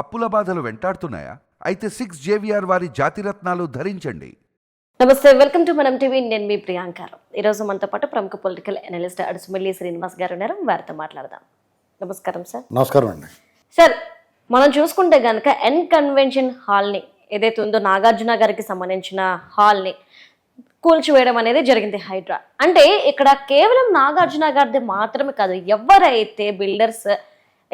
అప్పుల బాధలు వెంటాడుతున్నాయా? అయితే సిక్స్ జేవిఆర్ వారి జాతిరత్నాలు ధరించండి. నమస్తే వెల్కమ్ టు మనం టీవీ. నేను మీ ప్రియాంకారం ఈరోజు మనతో పాటు ప్రముఖ పొలిటికల్ అనలిస్ట్ అడుసుమల్లి శ్రీనివాస్ గారు ఉన్నారు. వారితో మాట్లాడదాం. నమస్కారం సార్. నమస్కారం అండి. సార్ మనం చూసుకుంటే గనక ఎన్ కన్వెన్షన్ హాల్ని ఏదైతే ఉందో నాగార్జున గారికి సంబంధించిన హాల్ని కూల్చివేయడం అనేది జరిగింది హైడ్రా. అంటే ఇక్కడ కేవలం నాగార్జున గారిది మాత్రమే కాదు ఎవరైతే బిల్డర్స్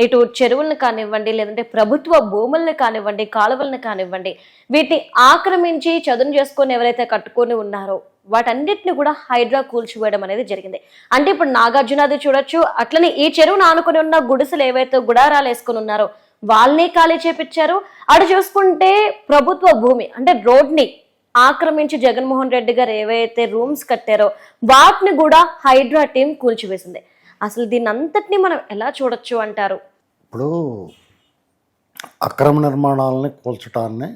ఇటు చెరువులను కానివ్వండి లేదంటే ప్రభుత్వ భూముల్ని కానివ్వండి కాలువలను కానివ్వండి వీటిని ఆక్రమించి చదును చేసుకొని ఎవరైతే కట్టుకొని ఉన్నారో వాటన్నిటిని కూడా హైడ్రా కూల్చివేయడం అనేది జరిగింది. అంటే ఇప్పుడు నాగార్జునది చూడొచ్చు అట్లనే ఈ చెరువును ఆనుకొని ఉన్న గుడిసెలు ఏవైతే గుడారాలు వేసుకొని ఉన్నారో వాళ్ళని ఖాళీ చేపించారు అటు చూసుకుంటే ప్రభుత్వ భూమి అంటే రోడ్ని ఆక్రమించి జగన్మోహన్ రెడ్డి గారు ఏవైతే రూమ్స్ కట్టారో వాటిని కూడా హైడ్రా టీం కూల్చివేసింది. అసలు దీన్ని అంతటినీ మనం ఎలా చూడొచ్చు అంటారు? ఇప్పుడు అక్రమ నిర్మాణాలని కూల్చటాన్ని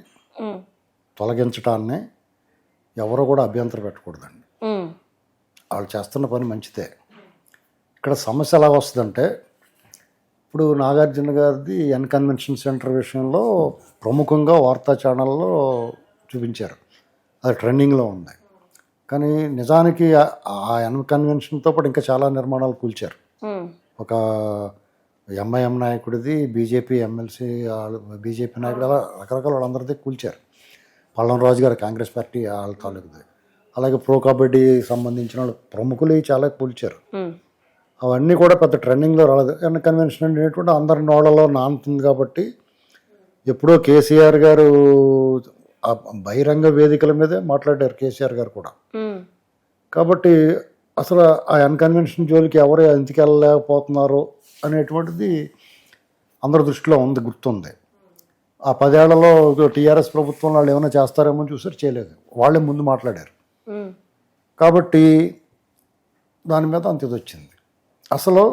తొలగించటాన్ని ఎవరు కూడా అభ్యంతరం పెట్టకూడదండి. వాళ్ళు చేస్తున్న పని మంచిదే. ఇక్కడ సమస్య ఎలా వస్తుందంటే ఇప్పుడు నాగార్జున గారిది ఎన్ కన్వెన్షన్ సెంటర్ విషయంలో ప్రముఖంగా వార్తా ఛానల్లో చూపించారు. అది ట్రెండింగ్లో ఉంది. కానీ నిజానికి ఆ- ఆ ఎన్ కన్వెన్షన్తో పాటు ఇంకా చాలా నిర్మాణాలు కూల్చారు. ఒక ఎంఐఎం నాయకుడిది బీజేపీ ఎమ్మెల్సీ బీజేపీ నాయకుడు అలా రకరకాల వాళ్ళందరిది కూల్చారు. పల్లం రాజు గారు కాంగ్రెస్ పార్టీ వాళ్ళ తాలూకుది. అలాగే ప్రో కబడ్డీ సంబంధించిన వాళ్ళు ప్రముఖులు చాలా కూల్చారు. అవన్నీ కూడా పెద్ద ట్రెండింగ్లో రాలేదు. ఎన్న కన్వెన్షన్ అనేటువంటి అందరి నోళ్ళలో నానుతుంది కాబట్టి ఎప్పుడో కేసీఆర్ గారు ఆ బహిరంగ వేదికల మీదే మాట్లాడారు కేసీఆర్ గారు కూడా. కాబట్టి అసలు ఆ అన్కన్వెన్షన్ జోలికి ఎవరు ఎందుకు వెళ్ళలేకపోతున్నారు అనేటువంటిది అందరి దృష్టిలో ఉంది గుర్తుంది. ఆ పదేళ్ళలో టీఆర్ఎస్ ప్రభుత్వం వాళ్ళు ఏమైనా చేస్తారేమో చూసారు చేయలేదు. వాళ్ళే ముందు మాట్లాడారు. కాబట్టి దాని మీద అంత ఇది వచ్చింది. అసలు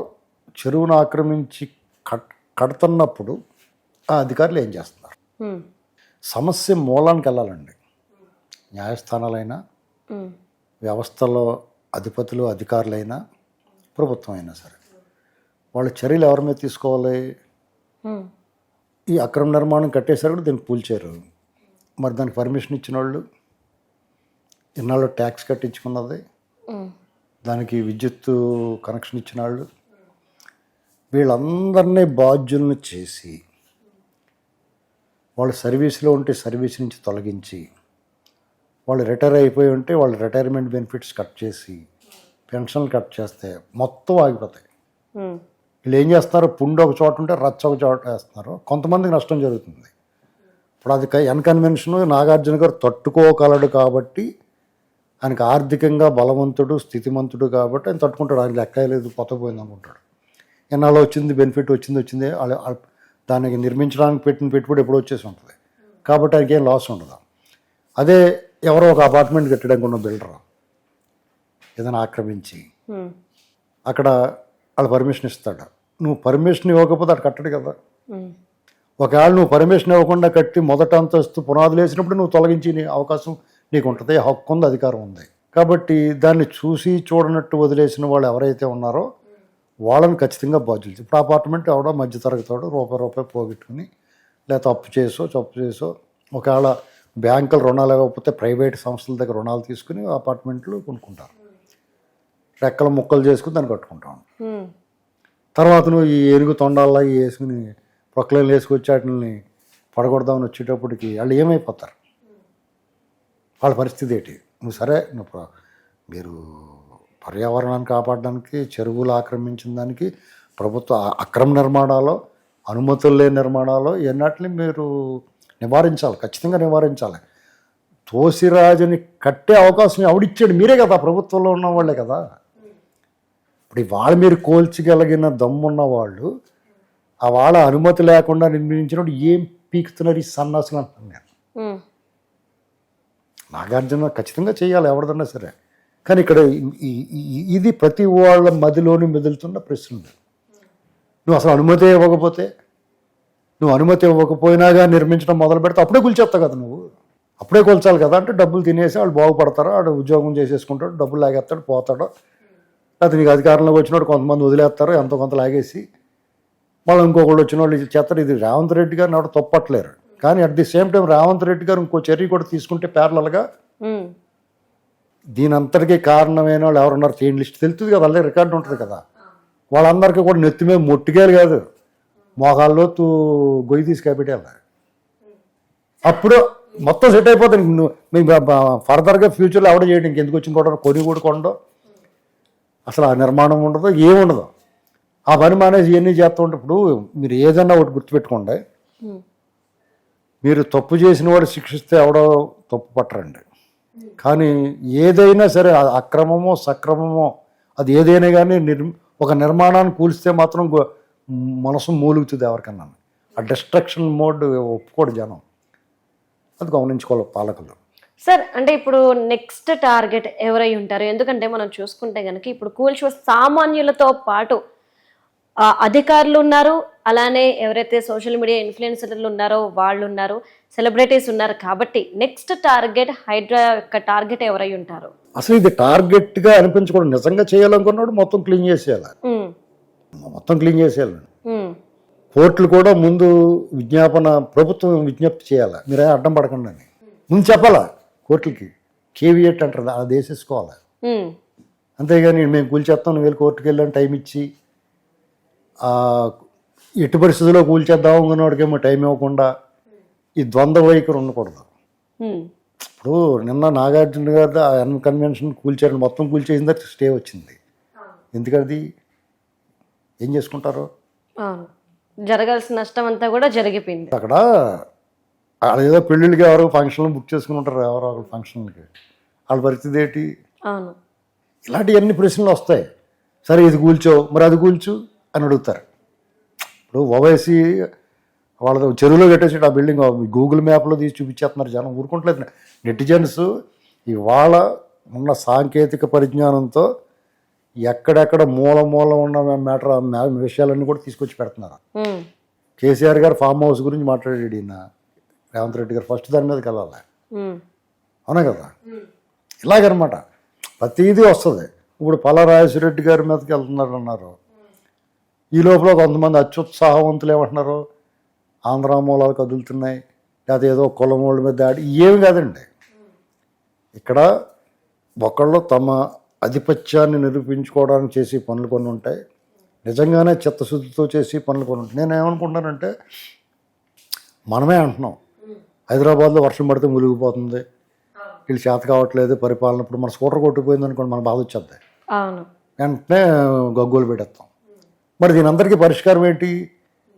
చెరువును ఆక్రమించి కట్ కడుతున్నప్పుడు ఆ అధికారులు ఏం చేస్తున్నారు? సమస్య మూలానికి వెళ్ళాలండి. న్యాయస్థానాలైనా వ్యవస్థలో అధిపతులు అధికారులైనా ప్రభుత్వం అయినా సరే వాళ్ళు చర్యలు ఎవరి మీద తీసుకోవాలి? ఈ అక్రమ నిర్మాణం కట్టేసరికి కూడా దీన్ని పూల్చారు. మరి దానికి పర్మిషన్ ఇచ్చిన వాళ్ళు ఇన్నాళ్ళు ట్యాక్స్ కట్టించుకున్నది దానికి విద్యుత్ కనెక్షన్ ఇచ్చిన వాళ్ళు వీళ్ళందరినీ బాధ్యులను చేసి వాళ్ళు సర్వీస్లో ఉంటే సర్వీస్ నుంచి తొలగించి వాళ్ళు రిటైర్ అయిపోయి ఉంటే వాళ్ళు రిటైర్మెంట్ బెనిఫిట్స్ కట్ చేసి పెన్షన్లు కట్ చేస్తే మొత్తం ఆగిపోతాయి. వీళ్ళు ఏం చేస్తున్నారు పుండు ఒక చోట ఉంటే రచ్చ ఒక చోట వేస్తున్నారు. కొంతమందికి నష్టం జరుగుతుంది. ఇప్పుడు అది ఎన్ కన్వెన్షన్ నాగార్జున గారు తట్టుకోగలడు కాబట్టి ఆయనకు ఆర్థికంగా బలవంతుడు స్థితిమంతుడు కాబట్టి ఆయన తట్టుకుంటాడు. ఆయన లెక్క లేదు పోతపోయింది అనుకుంటాడు. ఎన్నాళ్ళు వచ్చింది? బెనిఫిట్ వచ్చింది వచ్చింది. దానికి నిర్మించడానికి పెట్టిన పెట్టుబడి ఎప్పుడో వచ్చేసి ఉంటుంది. కాబట్టి ఆయనకి ఏం లాస్ ఉండదు. అదే ఎవరో ఒక అపార్ట్మెంట్ కట్టడానికి ఉన్న బిల్డర్ ఏదైనా ఆక్రమించి అక్కడ వాళ్ళు పర్మిషన్ ఇస్తాడు. నువ్వు పర్మిషన్ ఇవ్వకపోతే అటు కట్టడు కదా. ఒకవేళ నువ్వు పర్మిషన్ ఇవ్వకుండా కట్టి మొదట అంతస్తు పునాదులు వేసినప్పుడు నువ్వు తొలగించి నీ అవకాశం నీకు ఉంటుంది హక్కు ఉంది అధికారం ఉంది. కాబట్టి దాన్ని చూసి చూడనట్టు వదిలేసిన వాళ్ళు ఎవరైతే ఉన్నారో వాళ్ళని ఖచ్చితంగా బాధ్యులు ఇప్పుడు అపార్ట్మెంట్ ఎవడో మధ్యతరగతివాడు రూపాయి రూపాయి పోగొట్టుకుని లేకపోతే అప్పు చేసో చప్పు చేసో ఒకవేళ బ్యాంకులు రుణాలు ఇవ్వకపోతే ప్రైవేట్ సంస్థల దగ్గర రుణాలు తీసుకుని అపార్ట్మెంట్లు కొనుక్కుంటారు. రెక్కలు ముక్కలు చేసుకుని దాన్ని కట్టుకుంటాం తర్వాత నువ్వు ఈ ఏనుగు తొండాల్లో ఈ వేసుకుని ప్రొక్కలను వేసుకొచ్చి వాటిని పడగొడదామని వచ్చేటప్పటికి వాళ్ళు ఏమైపోతారు? వాళ్ళ పరిస్థితి ఏంటి? నువ్వు సరే నువ్వు మీరు పర్యావరణాన్ని కాపాడడానికి చెరువులు ఆక్రమించిన దానికి ప్రభుత్వ అక్రమ నిర్మాణాలు అనుమతులు లేని నిర్మాణాలు ఇవన్నిటిని మీరు నివారించాలి ఖచ్చితంగా నివారించాలి. తోసిరాజుని కట్టే అవకాశం ఎవడిచ్చాడు? మీరే కదా ప్రభుత్వంలో ఉన్న వాళ్ళే కదా. ఇప్పుడు వాళ్ళు మీరు కోల్చగలిగిన దమ్మున్న వాళ్ళు ఆ వాళ్ళ అనుమతి లేకుండా నిర్మించినప్పుడు ఏం పీకుతున్నారు ఈ సన్నాసులు అంటున్నాను నేను నాగార్జున ఖచ్చితంగా చేయాలి ఎవరిదన్నా సరే. కానీ ఇక్కడ ఈ- ఇది ప్రతి వాళ్ళ మదిలోని మెదులుతున్న ప్రశ్నలు. నువ్వు అసలు అనుమతి ఇవ్వకపోతే నువ్వు అనుమతి ఇవ్వకపోయినాగా నిర్మించడం మొదలు పెడితే అప్పుడే కూల్చేస్తావు కదా నువ్వు. అప్పుడే కూల్చాలి కదా అంటే డబ్బులు తినేసి వాళ్ళు బాగుపడతారు వాడు ఉద్యోగం చేసేసుకుంటాడు డబ్బులు లాగేస్తాడు పోతాడు. లేకపోతే నీకు అధికారంలోకి వచ్చినప్పుడు కొంతమంది వదిలేస్తారు ఎంతో కొంత లాగేసి. మళ్ళీ ఇంకొకళ్ళు వచ్చిన వాళ్ళు ఇది చేస్తారు. ఇది రేవంత్ రెడ్డి గారిని ఎవరు తప్పట్లేరు. కానీ at the same time Revanth Reddy గారు ఇంకో చర్య కూడా తీసుకుంటే ప్యారలల్గా దీని అంతటికీ కారణమైన వాళ్ళు ఎవరున్నారు? చేయండి లిస్ట్ తెలుస్తుంది కదా వాళ్ళ రికార్డు ఉంటుంది కదా. వాళ్ళందరికీ కూడా నెత్తి మీద మొట్టికేలు కాదు. మోకాల్లో తూ గొయ్యి తీసి కప్పెట్టాలి అప్పుడు మొత్తం సెట్ అయిపోతుంది. నువ్వు మీ ఫర్దర్గా ఫ్యూచర్లో ఎవడ చేయడం ఇంకెందుకు వచ్చిన కూడా కొని కూడా కొండో అసలు ఆ నిర్మాణం ఉండదు ఏముండదు ఆ పని మానేసి ఇవన్నీ చేస్తూ ఉంటే ఇప్పుడు మీరు ఏదన్నా ఒకటి గుర్తుపెట్టుకోండి. మీరు తప్పు చేసిన వాడు శిక్షిస్తే ఎవడో తప్పు పట్టరండి. కానీ ఏదైనా సరే అక్రమమో సక్రమమో అది ఏదైనా కానీ నిర్ ఒక నిర్మాణాన్ని కూలిస్తే మాత్రం మనసు మూలుగుతుంది ఎవరికన్నా. ఆ డిస్ట్రక్షన్ మోడ్ ఒప్పుకోడు జనం. అది గమనించుకోవాలి పాలకులు. సార్ అంటే ఇప్పుడు నెక్స్ట్ టార్గెట్ ఎవరై ఉంటారు? ఎందుకంటే మనం చూసుకుంటే కనుక ఇప్పుడు కూల్చి సామాన్యులతో పాటు ఆ, అధికారులు ఉన్నారు అలానే ఎవరైతే సోషల్ మీడియా ఇన్ఫ్లుయెన్సర్లు ఉన్నారో వాళ్ళు ఉన్నారు సెలబ్రిటీస్ ఉన్నారు కాబట్టి నెక్స్ట్ టార్గెట్ హైడ్రా యొక్క టార్గెట్ ఎవరై ఉంటారు? అసలు ఇది టార్గెట్గా అనిపించకూడదు. నిజంగా చేయాలనుకున్నాడు మొత్తం క్లీన్ చేసేయాలి. మొత్తం క్లీన్ చేసేయాలి. కోర్టులు కూడా ముందు విజ్ఞాపన ప్రభుత్వం విజ్ఞప్తి చేయాలి. మీరే అడ్డం పడకండి అని. ముందు చెప్పాలా? కోర్టులకి. కేవియట్ అంటారు. అది వేసేసుకోవాలి. అంతేగాని మేము కూల్చేస్తాం నువ్వు వెళ్ళి కోర్టుకి వెళ్ళని టైం ఇచ్చి ఆ, ఎట్టి పరిస్థితుల్లో కూల్చేద్దాం అనుకున్నవాడికేమో టైం ఇవ్వకుండా ఈ ద్వంద్వ వైఖరి ఉండకూడదు. ఇప్పుడు నిన్న నాగార్జున గారు ఆ ఎన్ కన్వెన్షన్ కూల్చారు మొత్తం కూల్చేసిన తర్వాత స్టే వచ్చింది. ఎందుకది? ఏం చేసుకుంటారు? జరగాల్సిన నష్టం అంతా కూడా జరిగిపోయింది. అక్కడ ఏదో పెళ్ళిళ్ళకి ఎవరో ఫంక్షన్లు బుక్ చేసుకుని ఉంటారు ఎవరో ఒకరు ఫంక్షన్లకి. వాళ్ళ పరిస్థితి ఏంటి? అవును. ఇలాంటివన్నీ ప్రశ్నలు వస్తాయి. సరే ఇది కూల్చో మరి అది కూల్చు అని అడుగుతారు. ఇప్పుడు ఓవైసీ వాళ్ళ చెరువులో కట్టేసి ఆ బిల్డింగ్. గూగుల్ మ్యాప్లో తీసి చూపించేస్తున్నారు జనం. ఊరుకుంటలేదు. నెటిజన్స్ ఇవాళ ఉన్న సాంకేతిక పరిజ్ఞానంతో ఎక్కడెక్కడ మూల మూల ఉన్న మ్యాటర్ విషయాలన్నీ కూడా తీసుకొచ్చి పెడుతున్నారు. కేసీఆర్ గారు ఫామ్ హౌస్ గురించి మాట్లాడాడు ఈయన. రేవంత్ రెడ్డి గారు ఫస్ట్ దాని మీదకి వెళ్ళాలి. అవునా కదా? ఇలాగనమాట. ప్రతిదీ వస్తుంది. ఇప్పుడు పలరాజరెడ్డి గారి మీదకి వెళ్తున్నారు అన్నారు ఈ లోపల కొంతమంది అత్యుత్సాహవంతులు ఏమంటున్నారు? ఆంధ్ర మూలాలు కదులుతున్నాయి. లేదా ఏదో కులం వాళ్ళ మీద దాడి. ఏమి కాదండి. ఇక్కడ ఒకళ్ళు తమ ఆధిపత్యాన్ని నిరూపించుకోవడానికి చేసే పనులు కొన్ని ఉంటాయి. నిజంగానే చిత్తశుద్ధితో చేసే పనులు కొన్ని ఉంటాయి. నేను ఏమనుకుంటానంటే మనమే అంటున్నాం. హైదరాబాద్లో వర్షం పడితే మునిగిపోతుంది. వీళ్ళు చేత కావట్లేదు పరిపాలన ఇప్పుడు మన స్కూటర్ కొట్టుకుపోయింది అనుకోండి మన బాధ వచ్చేద్ది. వెంటనే గగ్గోలు పెట్టేస్తాం. మరి దీని అందరికీ పరిష్కారం ఏంటి?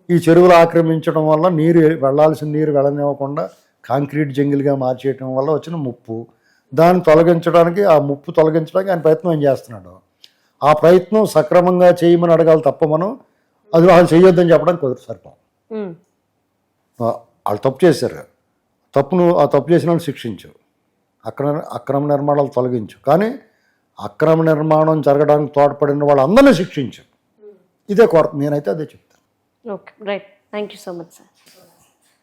ఈ చెరువులు ఆక్రమించడం వల్ల నీరు వెళ్ళాల్సిన నీరు వెళ్ళనివ్వకుండా కాంక్రీట్ జంగిల్గా మార్చేయటం వల్ల వచ్చిన ముప్పు. దాన్ని తొలగించడానికి ఆ ముప్పు తొలగించడానికి ఆయన ప్రయత్నం ఏం చేస్తున్నాడు? ఆ ప్రయత్నం సక్రమంగా చేయమని అడగాలి తప్ప మనం అది వాళ్ళు చేయొద్దని చెప్పడానికి కుదరదు సరిపోం వాళ్ళు తప్పు చేశారు. తప్పును ఆ తప్పు చేసిన వాళ్ళు శిక్షించు. అక్రమ అక్రమ నిర్మాణాలు తొలగించు. కానీ అక్రమ నిర్మాణం జరగడానికి తోడ్పడిన వాళ్ళందరినీ శిక్షించు. ఇదే కోరత. నేనైతే అదే చెప్తాను. Okay right thank you so much sir